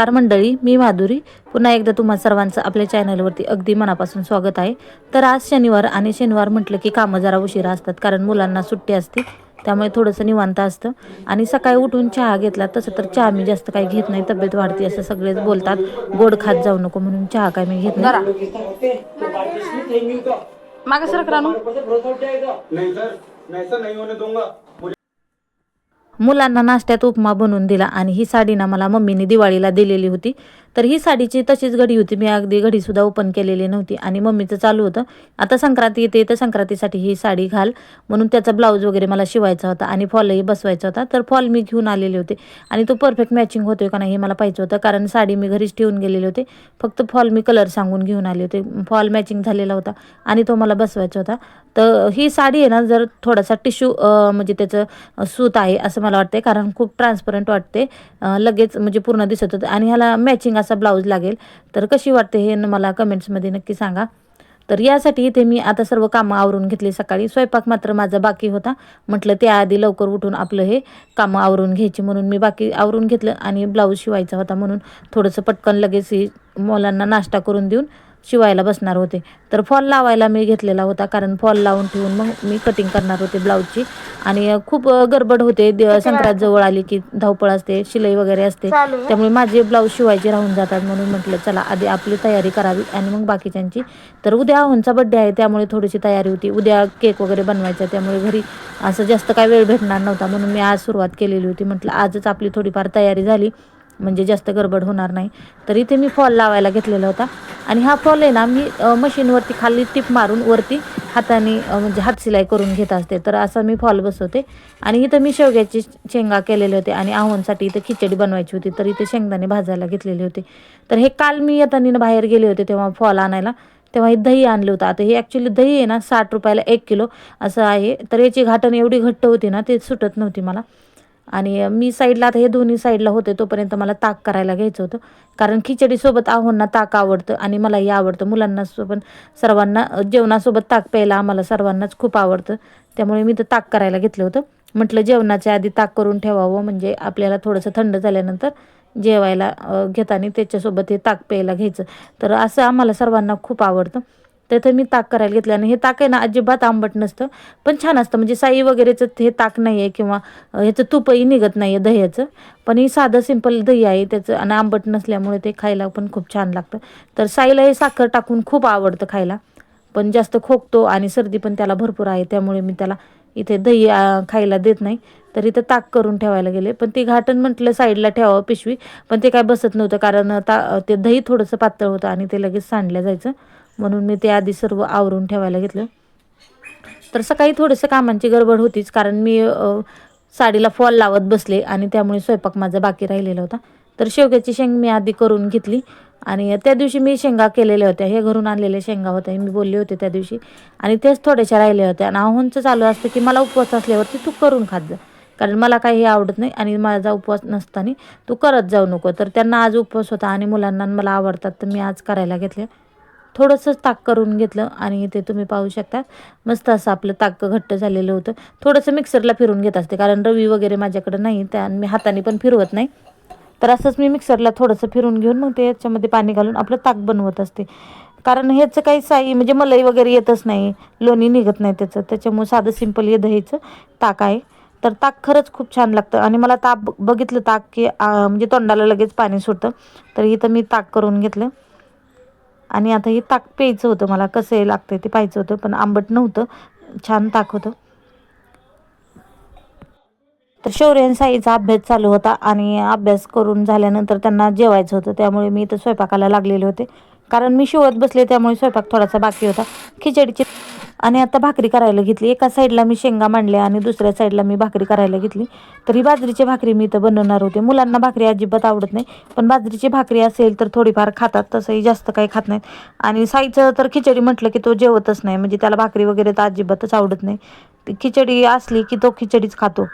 नमस्कार मंडळी मी माधुरी. पुन्हा एकदा तुम्हा सर्वांचं आपल्या चॅनलवरती अगदी मनापासून स्वागत आहे. तर आज शनिवार आणि शनिवार म्हटलं की कामं जरा उशिरा असतात कारण मुलांना सुट्टी असते त्यामुळे थोडंसं निवांत असतं. आणि सकाळी उठून चहा घेतला तसं तर चहा मी जास्त काही घेत नाही तब्येत वाढते असं सगळेच बोलतात. गोड खात जाऊ नको म्हणून चहा काय मी घेत नाही मागे सरक रानू नहीं सर मैं ऐसा नहीं होने दूंगा मुझे मुलांना नाश्त्यात उपमा बनवून दिला आणि ही साडी ना मला मम्मीने दिवाळीला दिलेली होती. तर ही साडीची तशीच घडी होती. मी अगदी घडीसुद्धा ओपन केलेली नव्हती आणि मम्मीचं चालू होतं. आता संक्रांती येते तर संक्रांतीसाठी ही साडी घाल. म्हणून त्याचा ब्लाऊज वगैरे मला शिवायचा होता आणि फॉलही बसवायचा होता. तर फॉल मी घेऊन आलेले होते. आणि तो परफेक्ट मॅचिंग होतोय का नाही हे मला पाहिजे होतं. कारण साडी मी घरीच ठेवून गेलेले होते. फक्त फॉल मी कलर सांगून घेऊन आले होते. फॉल मॅचिंग झालेला होता आणि तो मला बसवायचा होता. तर ही साडी आहे ना जर थोडासा टिश्यू म्हणजे त्याचं सूत आहे असं मला वाटते कारण खूप ट्रान्सपरंट वाटते लगेच म्हणजे पूर्ण दिसत होतं. आणि ह्याला मॅचिंग असा ब्लाऊज लागेल. तर कशी वाटते हे मला कमेंट्समध्ये नक्की सांगा. तर यासाठी इथे मी आता सर्व कामं आवरून घेतली सकाळी. स्वयंपाक मात्र माझा बाकी होता. म्हटलं त्याआधी लवकर उठून आपलं हे कामं आवरून घ्यायची म्हणून मी बाकी आवरून घेतलं आणि ब्लाऊज शिवायचा होता म्हणून थोडंसं पटकन लगेच मुलांना नाश्ता करून देऊन शिवायला बसणार होते. तर फॉल लावायला मी घेतलेला होता कारण फॉल लावून ठेवून मग मी कटिंग करणार होते ब्लाऊजची आणि खूप गडबड होते. द- संक्रांत जवळ आली की धावपळ असते शिलाई वगैरे असते. त्यामुळे माझे ब्लाऊज शिवायचे राहून जातात म्हणून म्हटलं चला आधी आपली तयारी करावी आणि मग बाकीच्यांची. तर उद्या आहोंचा बड्डे आहे त्यामुळे थोडीशी तयारी होती. उद्या केक वगैरे बनवायचा त्यामुळे घरी असं जास्त काय वेळ भेटणार नव्हता म्हणून मी आज सुरुवात केलेली होती. म्हटलं आजच आपली थोडीफार तयारी झाली. म्हणजे जास्त गडबड होणार नाही. तर इथे मी फॉल लावायला घेतलेला होता. आणि हा फॉल आहे ना मी मशीनवरती खाली टिप मारून वरती हाताने म्हणजे हात सिलाई करून घेत असते. तर असा मी फॉल बसवते. आणि इथं मी शेवग्याची शेंगा केलेले होते आणि आव्हानसाठी इथं खिचडी बनवायची होती. तर इथे शेंगदाणे भाजायला घेतलेले होते. तर हे काल मी येताना बाहेर गेले होते तेव्हा फॉल आणायला. तेव्हा हे दही आणलं होतं. आता हे ॲक्च्युली दही आहे ना साठ रुपयाला एक किलो असं आहे. तर याची घाटण एवढी घट्ट होती ना ते सुटत नव्हती मला. आणि मी साईडला आता हे दोन्ही साईडला होते तोपर्यंत मला ताक करायला घ्यायचं होतं. कारण खिचडीसोबत आहोंना ताक आवडतं आणि मलाही आवडतं. मुलांना पण सर्वांना जेवणासोबत ताक प्यायला आम्हाला सर्वांनाच खूप आवडतं. त्यामुळे मी तर ताक करायला घेतलं होतं. म्हटलं जेवणाच्या आधी ताक करून ठेवावं. म्हणजे आपल्याला थोडंसं थंड झाल्यानंतर जेवायला घेताना त्याच्यासोबत हे ताक प्यायला घ्यायचं. तर असं आम्हाला सर्वांना खूप आवडतं. तर मी ताक करायला घेतलं आणि हे ताक आहे ना अजिबात आंबट नसतं पण छान असतं. म्हणजे साई वगैरेचं हे ताक नाही आहे किंवा ह्याचं तुपही निघत नाही आहे दह्याचं. पण हे साधं सिंपल दही आहे त्याचं आणि आंबट नसल्यामुळे ते खायला पण खूप छान लागतं. तर साईला हे साखर टाकून खूप आवडतं खायला. पण जास्त खोकतो आणि सर्दी पण त्याला भरपूर आहे त्यामुळे मी त्याला इथे दही खायला देत नाही. तर इथं ताक करून ठेवायला गेले. पण ते घाटण म्हटलं साईडला ठेवावं पिशवी पण ते काय बसत नव्हतं कारण ता ते दही थोडंसं पातळ होतं आणि ते लगेच सांडलं जायचं. म्हणून मी ते आधी सर्व आवरून ठेवायला घेतलं. तर सकाळी थोडंसं कामांची गडबड होतीच कारण मी साडीला फॉल लावत बसले आणि त्यामुळे स्वयंपाक माझा बाकी राहिलेला होता. तर शेवग्याची शेंग मी आधी करून घेतली आणि त्या दिवशी मी शेंगा केलेल्या होत्या. हे घरून आणलेल्या शेंगा होत्या मी बोलले होते त्या दिवशी. आणि तेच थोड्याशा राहिल्या होत्या. आणि आव्हानचं चालू असतं की मला उपवास असल्यावरती तू करून खात जा. कारण मला काही हे आवडत नाही आणि माझा उपवास नसताना तू करत जाऊ नको. तर त्यांना आज उपवास होता आणि मुलांना मला आवडतात तर मी आज करायला घेतल्या. थोडंसं ताक करून घेतलं आणि ते तुम्ही पाहू शकता. मस्त असं आपलं ताक घट्ट झालेलं होतं. थोडंसं मिक्सरला फिरून घेत असते कारण रवी वगैरे माझ्याकडं नाही त्या मी हाताने पण फिरवत नाही. तर असंच मी मिक्सरला थोडंसं फिरून घेऊन मग ते याच्यामध्ये पाणी घालून आपलं ताक बनवत असते. कारण ह्याचं काही साई म्हणजे मलाई वगैरे येतच नाही लोणी निघत नाही त्याचं. त्याच्यामुळे साधं सिंपल हे दहीचं ताक आहे. तर ताक खरंच खूप छान लागतं. आणि मला ताक बघितलं ताक की म्हणजे तोंडाला लगेच पाणी सुटतं. तर इथं मी ताक करून घेतलं. आणि आता हे ताक प्यायचं होतं मला कसं हे लागतं ते पाहायचं होतं पण आंबट नव्हतं. छान ताक होतं. तर शौर्य साईचा अभ्यास चालू होता आणि अभ्यास करून झाल्यानंतर त्यांना जेवायचं होतं त्यामुळे मी इथं स्वयंपाकाला लागलेले होते. कारण मी शिवत बसले त्यामुळे स्वयंपाक थोडासा बाकी होता. खिचडीची आणि आता भाकरी करायला घेतली. एका साईडला मी शेंगा मांडल्या आणि दुसऱ्या साईडला मी भाकरी करायला घेतली. तर ही बाजरीची भाकरी मी इथं बनवणार होते. मुलांना भाकरी अजिबात आवडत नाही पण बाजरीची भाकरी असेल तर थोडीफार खातात. तसंही जास्त काही खात नाहीत. आणि साईचं तर खिचडी म्हटलं की तो जेवतच नाही. म्हणजे त्याला भाकरी वगैरे तर अजिबातच आवडत नाही. ती खिचडी असली की तो खिचडीच खातो.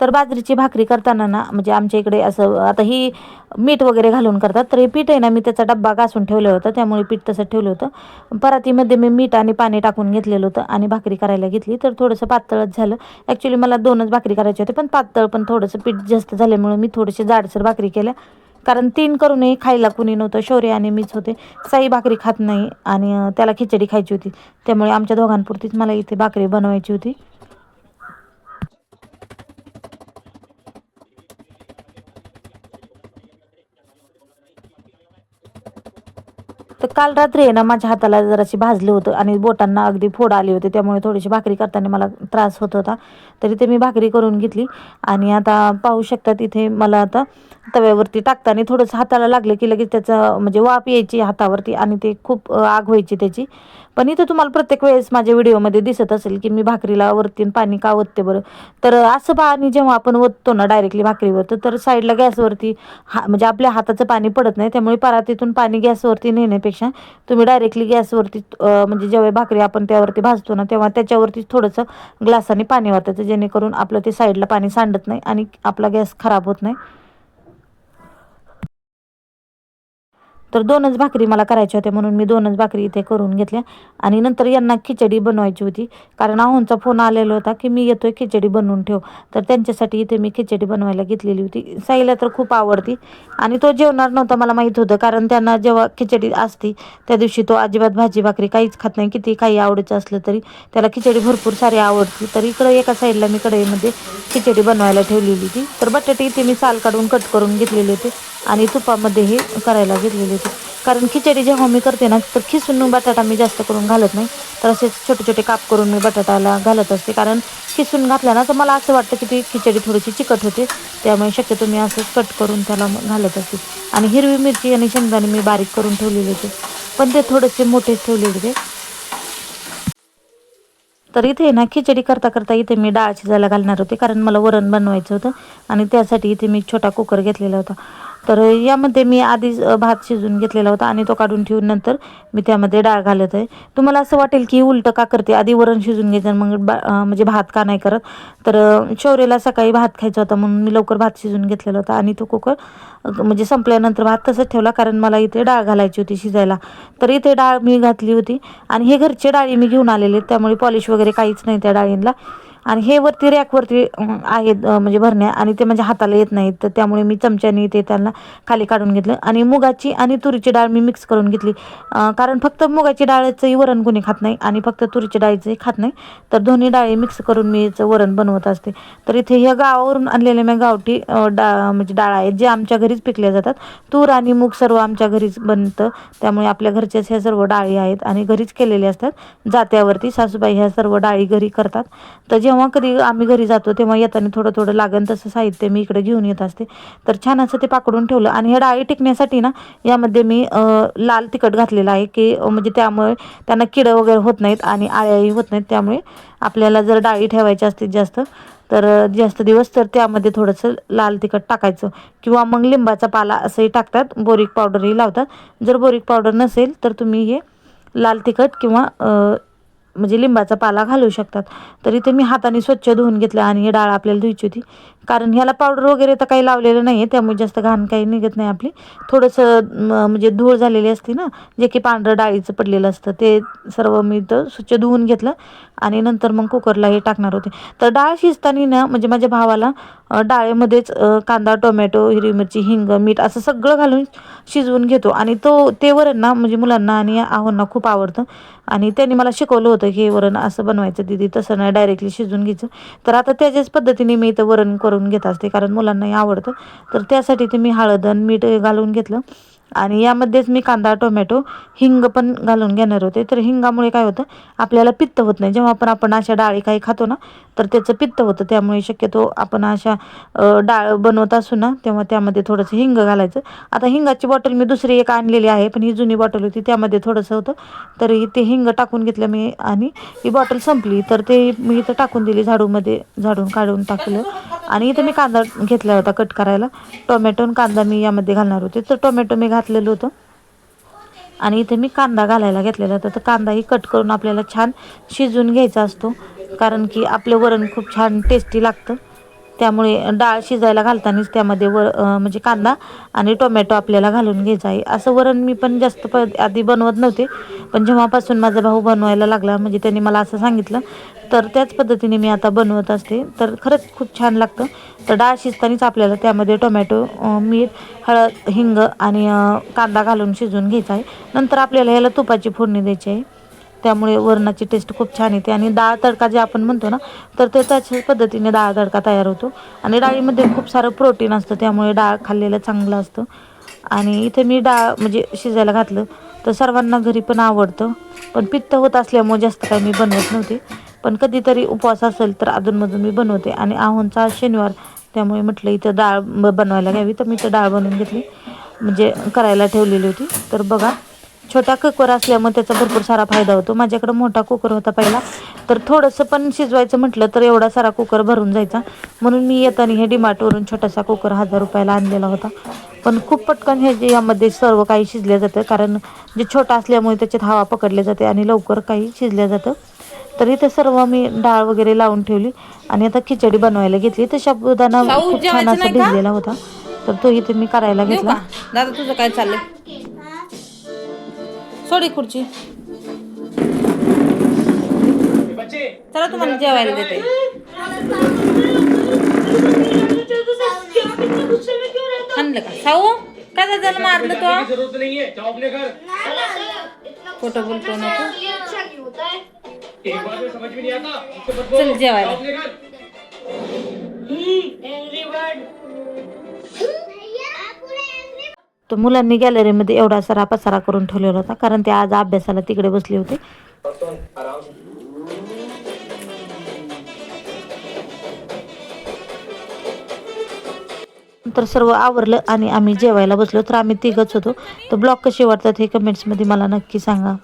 तर बाजरीची भाकरी करताना ना म्हणजे आमच्या इकडे असं आता ही मीठ वगैरे घालून करतात तर हे पीठ आहे ना मी त्याचा डब्बा घासून ठेवलं होतं त्यामुळे पीठ तसं ठेवलं होतं. परातीमध्ये मी मीठ आणि पाणी टाकून घेतलेलं होतं आणि भाकरी करायला घेतली. तर थोडंसं पातळच झालं. ॲक्च्युली मला दोनच भाकरी करायची होती पण पातळ पण थोडंसं पीठ जास्त झाल्यामुळे मी थोडेसे जाडसर भाकरी केल्या. कारण तीन करूनही खायला कुणी नव्हतं शौर्य आणि मीच होते. साई भाकरी खात नाही आणि त्याला खिचडी खायची होती. त्यामुळे आमच्या दोघांपुरतीच मला इथे भाकरी बनवायची होती. तर काल रात्री आहे ना माझ्या हाताला जराशी भाजलं होतं आणि बोटांना अगदी फोड आले होते त्यामुळे थोडीशी भाकरी करताना मला त्रास होत होता. तरी ते मी भाकरी करून घेतली आणि आता पाहू शकतात इथे मला आता तव्यावरती टाकताना थोडंसं हाताला लागलं की लगेच त्याचं म्हणजे वाफ यायची हातावरती आणि ते खूप आग व्हायची त्याची. पण इथं तुम्हाला प्रत्येक वेळेस माझ्या व्हिडिओमध्ये दिसत असेल की मी भाकरीला वरती पाणी का ओतते बरं? तर असं पाणी जेव्हा आपण ओततो ना डायरेक्टली भाकरीवर तर- साईडला गॅसवरती हा म्हणजे आपल्या हाताचं पाणी पडत नाही त्यामुळे परातीतून पाणी गॅसवरती नेण्यापेक्षा तुम्ही डायरेक्टली गॅसवरती म्हणजे जेव्हा भाकरी आपण त्यावरती भाजतो ना तेव्हा त्याच्यावरती थोडंसं ग्लासाने पाणी वाटायचं जेणेकरून आपलं ते साईडला पाणी सांडत नाही आणि आपला गॅस खराब होत नाही. तर दोनच भाकरी मला करायच्या होत्या म्हणून मी दोनच भाकरी इथे करून घेतल्या. आणि नंतर यांना खिचडी बनवायची होती. कारण आहोंचा फोन आलेला होता की मी येतोय खिचडी बनवून ठेव. तर त्यांच्यासाठी इथे मी खिचडी बनवायला घेतलेली होती. साईला तर खूप आवडती. आणि तो जेवणार नव्हता मला माहीत होतं. कारण त्यांना जेव्हा खिचडी असती त्या दिवशी तो अजिबात भाजी भाकरी काहीच खात नाही. किती काही आवडीचं असलं तरी त्याला खिचडी भरपूर सारी आवडती. तर इकडं एका साईडला मी कढईमध्ये खिचडी बनवायला ठेवलेली होती. तर बटाटे इथे मी साल काढून कट करून घेतलेले होते. आणि तुपामध्ये हे करायला घेतलेली होती. कारण खिचडी जेव्हा मी करते ना तर खिसून बटाटा मी जास्त करून घालत नाही. तर असेच छोटे छोटे काप करून मी बटाट्याला घालत असते. कारण खिसून घातला ना तर मला असं वाटतं की ती खिचडी थोडीशी चिकट होते. त्यामुळे शक्यतो मी असंच कट करून त्याला घालत असते. आणि हिरवी मिरची आणि शेंगदाणे मी बारीक करून ठेवलेले होते. पण ते थोडेसे मोठेच ठेवलेले होते. तर इथे ना खिचडी करता करता इथे मी डाळ शिजायला घालणार होते. कारण मला वरण बनवायचं होतं. आणि त्यासाठी इथे मी छोटा कुकर घेतलेला होता. तर यामध्ये मी आधीच भात शिजून घेतलेला होता आणि तो काढून ठेवून नंतर मी त्यामध्ये डाळ घालत आहे. तुम्हाला असं वाटेल की उलटं का करते? आधी वरण शिजून घ्यायचं आणि मग बा म्हणजे भात का नाही करत? तर अ, शौर्यला सकाळी भात खायचा होता म्हणून मी लवकर भात शिजून घेतलेला होता आणि तो कुकर म्हणजे संपल्यानंतर भात तसंच ठेवला कारण मला इथे डाळ घालायची होती शिजायला. तर इथे डाळ मी घातली होती आणि हे घरचे डाळी मी घेऊन आलेले त्यामुळे पॉलिश वगैरे काहीच नाही त्या डाळींना. आणि हे वरती रॅकवरती आहेत म्हणजे भरण्या आणि ते माझ्या हाताला येत नाहीत. तर त्यामुळे मी चमच्याने ते त्यांना खाली काढून घेतलं. आणि मुगाची आणि तुरीची डाळ मी मिक्स करून घेतली. कारण फक्त मुगाची डाळीचंही वरण कोणी खात नाही आणि फक्त तुरीची डाळीचंही खात नाही. तर दोन्ही डाळी मिक्स करून मी याचं वरण बनवत असते. तर इथे ह्या गावावरून आणलेल्या मी गावठी डा म्हणजे डाळ आहेत जे आमच्या घरीच पिकल्या जातात. तूर आणि मूग सर्व आमच्या घरीच बनतं. त्यामुळे आपल्या घरच्याच ह्या सर्व डाळी आहेत आणि घरीच केलेल्या असतात. जात्यावरती सासूबाई ह्या सर्व डाळी घरी करतात. तर जेव्हा जेव्हा कधी आम्ही घरी जातो तेव्हा येताना थोडं थोडं लागेल तसं साहित्य मी इकडे घेऊन येत असते. तर छान असं ते पाकडून ठेवलं. आणि हे डाळी टिकण्यासाठी ना यामध्ये मी लाल तिखट घातलेलं आहे की म्हणजे त्यामुळे त्यांना किडं वगैरे होत नाहीत आणि आळ्याही होत नाहीत. त्यामुळे आपल्याला जर डाळी ठेवायच्या असतील जास्त तर जास्त दिवस तर त्यामध्ये थोडंसं लाल तिखट टाकायचं. किंवा मग लिंबाचा पाला असंही टाकतात. बोरिक पावडरही लावतात. जर बोरिक पावडर नसेल तर तुम्ही हे लाल तिखट किंवा म्हणजे लिंबाचा पाला घालू शकतात. तर इथे मी हाताने स्वच्छ धुवून घेतलं आणि डाळ आपल्याला धुवायची होती. कारण ह्याला पावडर वगैरे तर काही लावलेलं नाही आहे त्यामुळे जास्त घाण काही निघत नाही आपली. थोडंसं म्हणजे धूळ झालेली असते ना जे की पांढरं डाळीचं पडलेलं असतं ते सर्व मी तर स्वच्छ धुवून घेतलं आणि नंतर मग कुकरला हे टाकणार होते. तर डाळ शिजताना ना म्हणजे माझ्या भावाला डाळेमध्येच डाळीमध्येच कांदा टोमॅटो हिरवी मिरची हिंग मीठ असं सगळं घालून शिजवून घेतो. आणि तो ते वरण ना म्हणजे मुलांना आणि आहोंना खूप आवडतं. आणि त्यांनी मला शिकवलं होतं की हे वरण असं बनवायचं दिदी तसं नाही डायरेक्टली शिजून घ्यायचं. तर आता त्याच्याच पद्धतीने मी इथं वरण करून घेत असते कारण मुलांनाही आवडतं. तर त्यासाठी ते मी हळद आणि मीठ घालून घेतलं. आणि यामध्येच मी कांदा टोमॅटो हिंग पण घालून घेणार होते. तर हिंगामुळे काय होतं आपल्याला पित्त होत नाही. जेव्हा पण आपण अशा डाळी काही खातो ना तर त्याचं पित्त होतं. त्यामुळे शक्यतो आपण अशा डाळ बनवत असू ना तेव्हा त्यामध्ये थोडंसं हिंग घालायचं. आता हिंगाची बॉटल मी दुसरी एक आणलेली आहे पण ही जुनी बॉटल होती त्यामध्ये थोडंसं होतं. तर ते हिंग टाकून घेतलं मी आणि ही बॉटल संपली. तर ते मी इथं टाकून दिली झाडूमध्ये झाडून काढून टाकलं. आणि इथं मी कांदा घेतला होता कट करायला. टोमॅटो आणि कांदा मी यामध्ये घालणार होते. तर टोमॅटो मी घातलेलं होतं. आणि इथे मी कांदा घालायला घेतलेला होता. तर कांदाही कट करून आपल्याला छान शिजवून घ्यायचा असतो. कारण की आपलं वरण खूप छान टेस्टी लागतं. त्यामुळे डाळ शिजायला घालतानाच त्यामध्ये वर म्हणजे कांदा आणि टोमॅटो आपल्याला घालून घ्यायचा आहे असं वरण मी पण जास्त प आधी बनवत नव्हते पण जेव्हापासून माझा भाऊ बनवायला लागला म्हणजे त्यांनी मला असं सांगितलं तर त्याच पद्धतीने मी आता बनवत असते. तर खरंच खूप छान लागतं. तर डाळ शिजतानाच आपल्याला त्यामध्ये टोमॅटो मीठ हळद हिंग आणि कांदा घालून शिजवून घ्यायचा आहे. नंतर आपल्याला ह्याला तुपाची फोडणी द्यायची आहे. त्यामुळे वरणाची टेस्ट खूप छान येते. आणि डाळ तडका जे आपण म्हणतो ना तर ते त्याच्याच पद्धतीने डाळ तडका तयार होतो. आणि डाळीमध्ये खूप सारं प्रोटीन असतं त्यामुळे डाळ खाल्लेलं चांगलं असतं. आणि इथे मी डाळ म्हणजे शिजायला घातलं तर सर्वांना घरी पण आवडतं. पण पित्त होत असल्यामुळे जास्त काही मी बनवत नव्हते. पण कधीतरी उपवास असेल तर अधूनमधून मी बनवते. आणि आहोंचा शनिवार त्यामुळे म्हटलं इथं डाळ ब- बनवायला घ्यावी. तर मी इथं डाळ बनवून घेतली. म्हणजे करायला ठेवलेली होती. तर बघा छोटा कुकर असल्यामुळे त्याचा भरपूर सारा फायदा होतो. माझ्याकडं मोठा कुकर होता पहिला. तर थोडंसं पण शिजवायचं म्हटलं तर एवढा सारा कुकर भरून जायचा. म्हणून मी येताना हे डिमार्टवरून छोटासा कुकर हजार रुपयाला आणलेला होता. पण खूप पटकन हे जे यामध्ये सर्व काही शिजलं जातं. कारण जे छोटा असल्यामुळे त्याच्यात हवा पकडली जाते आणि लवकर काही शिजलं जातं. तर इथे सर्व मी डाळ वगैरे लावून ठेवली आणि आता खिचडी बनवायला घेतली. तर साऊ, खूप छान असा? भिजलेला होता. तर तो इथे मी करायला घेतला. दादा तुझं काय चाललंय? सोडी खुर्ची बच्चे चला तुम्हाला जेवायला देते आणलं का साऊ काय दादाला मारलं तो? की जरूरत नहीं है जाओ अपने घर फोटो बोलतो नको एक बार में समझ में नहीं आता उसको मत बोलो चल जेवायला तर मुलांनी गॅलरीमध्ये एवढा सारा पसारा करून ठेवलेला होता कारण ते आज अभ्यासाला तिकडे बसले होते. तर सर्व आवरलं आणि आम्ही जेवायला बसलो तर आम्ही तिघच होतो. तर ब्लॉग कसे वाटतात हे कमेंट्समध्ये मला नक्की सांगा.